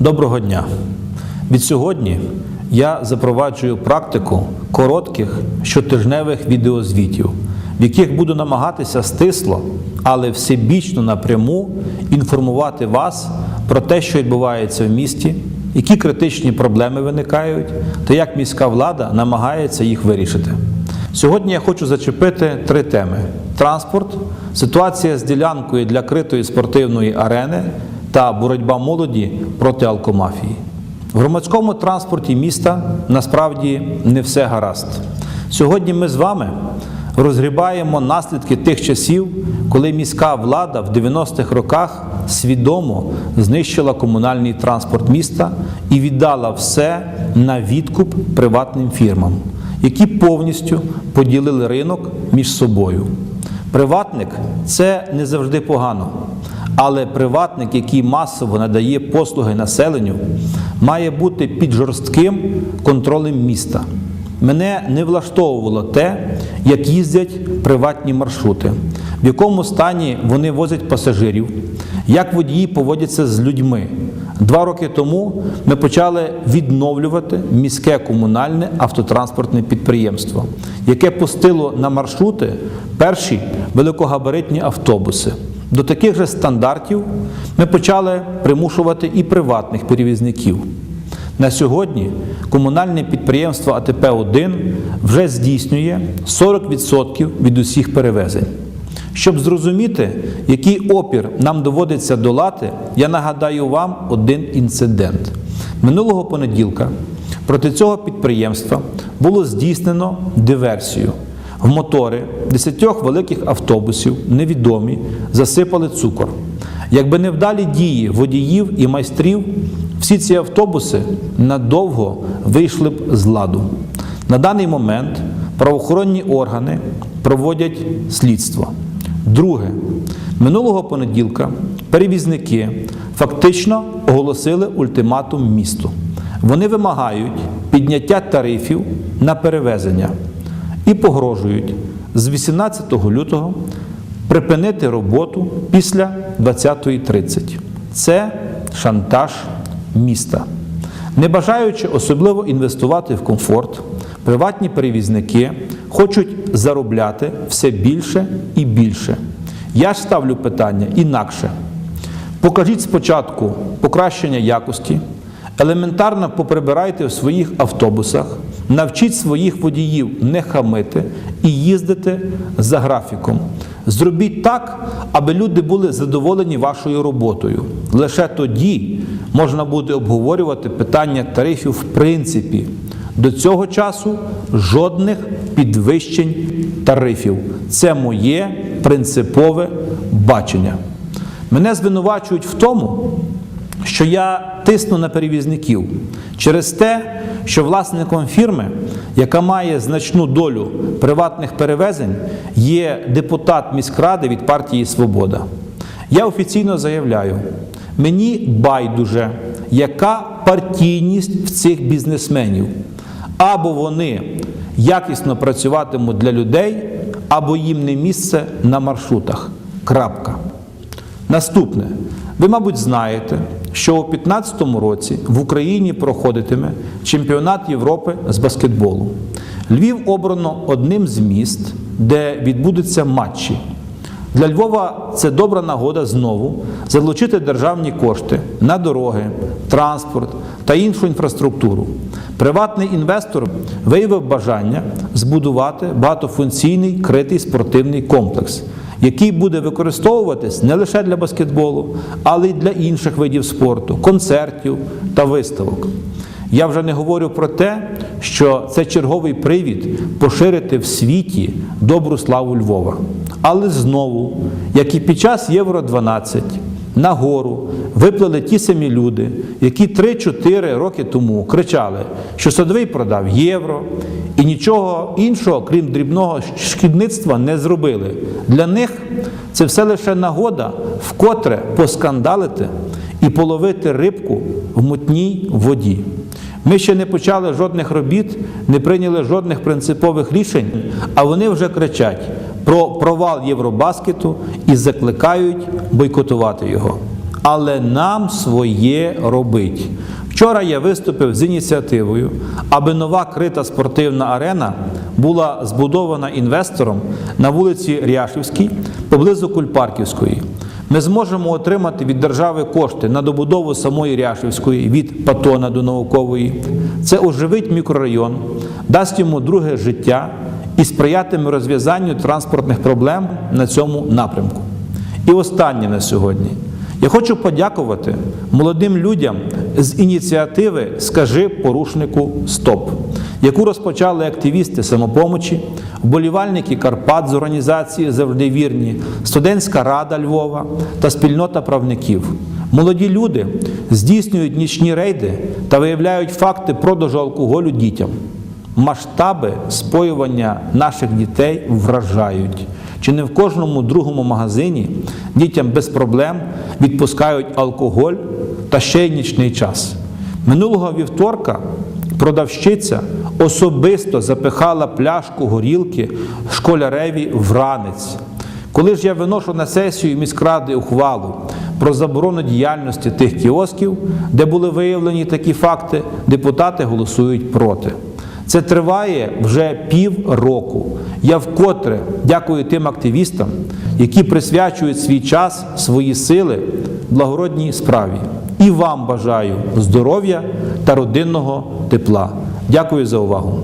Доброго дня! Від сьогодні я запроваджую практику коротких щотижневих відеозвітів, в яких буду намагатися стисло, але всебічно напряму інформувати вас про те, що відбувається в місті, які критичні проблеми виникають та як міська влада намагається їх вирішити. Сьогодні я хочу зачепити три теми: транспорт, ситуація з ділянкою для критої спортивної арени та боротьба молоді проти алкомафії. В громадському транспорті міста насправді не все гаразд. Сьогодні ми з вами розгрібаємо наслідки тих часів, коли міська влада в 90-х роках свідомо знищила комунальний транспорт міста і віддала все на відкуп приватним фірмам, які повністю поділили ринок між собою. Приватник це не завжди погано. Але приватник, який масово надає послуги населенню, має бути під жорстким контролем міста. Мене не влаштовувало те, як їздять приватні маршрути, в якому стані вони возять пасажирів, як водії поводяться з людьми. Два роки тому ми почали відновлювати міське комунальне автотранспортне підприємство, яке пустило на маршрути перші великогабаритні автобуси. До таких же стандартів ми почали примушувати і приватних перевізників. На сьогодні комунальне підприємство АТП-1 вже здійснює 40% від усіх перевезень. Щоб зрозуміти, який опір нам доводиться долати, я нагадаю вам один інцидент. Минулого понеділка проти цього підприємства було здійснено диверсію. В мотори десятьох великих автобусів невідомі засипали цукор. Якби не вдалі дії водіїв і майстрів, всі ці автобуси надовго вийшли б з ладу. На даний момент правоохоронні органи проводять слідство. Друге, минулого понеділка перевізники фактично оголосили ультиматум місту. Вони вимагають підняття тарифів на перевезення і погрожують з 18 лютого припинити роботу після 20.30. Це шантаж міста. Не бажаючи особливо інвестувати в комфорт, приватні перевізники хочуть заробляти все більше і більше. Я ж ставлю питання інакше. Покажіть спочатку покращення якості, елементарно поприбирайте в своїх автобусах, навчіть своїх водіїв не хамити і їздити за графіком. Зробіть так, аби люди були задоволені вашою роботою. Лише тоді можна буде обговорювати питання тарифів в принципі. До цього часу жодних підвищень тарифів. Це моє принципове бачення. Мене звинувачують в тому, що я тисну на перевізників через те, що власником фірми, яка має значну долю приватних перевезень, є депутат міськради від партії Свобода. Я офіційно заявляю, мені байдуже, яка партійність в цих бізнесменів. Або вони якісно працюватимуть для людей, або їм не місце на маршрутах. Крапка. Наступне. Ви, мабуть, знаєте, що у 2015 році в Україні проходитиме чемпіонат Європи з баскетболу. Львів обрано одним з міст, де відбудуться матчі. Для Львова це добра нагода знову залучити державні кошти на дороги, транспорт та іншу інфраструктуру. Приватний інвестор виявив бажання збудувати багатофункційний критий спортивний комплекс, який буде використовуватись не лише для баскетболу, але й для інших видів спорту, концертів та виставок. Я вже не говорю про те, що це черговий привід поширити в світі добру славу Львова. Але знову, як і під час Євро 12, нагору виплили ті самі люди, які 3-4 роки тому кричали, що садовий продав євро і нічого іншого, крім дрібного шкідництва, не зробили. Для них це все лише нагода вкотре поскандалити і половити рибку в мутній воді. Ми ще не почали жодних робіт, не прийняли жодних принципових рішень, а вони вже кричать про провал Євробаскету і закликають бойкотувати його. Але нам своє робить. Вчора я виступив з ініціативою, аби нова крита спортивна арена була збудована інвестором на вулиці Ряшівській поблизу Кульпарківської. Ми зможемо отримати від держави кошти на добудову самої Ряшівської від Патона до наукової. Це оживить мікрорайон, дасть йому друге життя і сприятиме розв'язанню транспортних проблем на цьому напрямку. І останнє на сьогодні. Я хочу подякувати молодим людям з ініціативи Скажи порушнику СТОП, яку розпочали активісти самопомочі, вболівальники Карпат з організації Завжди вірні, студентська рада Львова та спільнота правників. Молоді люди здійснюють нічні рейди та виявляють факти продажу алкоголю дітям. Масштаби споювання наших дітей вражають. Чи не в кожному другому магазині дітям без проблем відпускають алкоголь та ще й нічний час. Минулого вівторка продавщиця особисто запихала пляшку горілки школяреві в ранець. Коли ж я виношу на сесію міськради ухвалу про заборону діяльності тих кіосків, де були виявлені такі факти, депутати голосують проти. Це триває вже пів року. Я вкотре дякую тим активістам, які присвячують свій час, свої сили благородній справі. І вам бажаю здоров'я та родинного тепла. Дякую за увагу.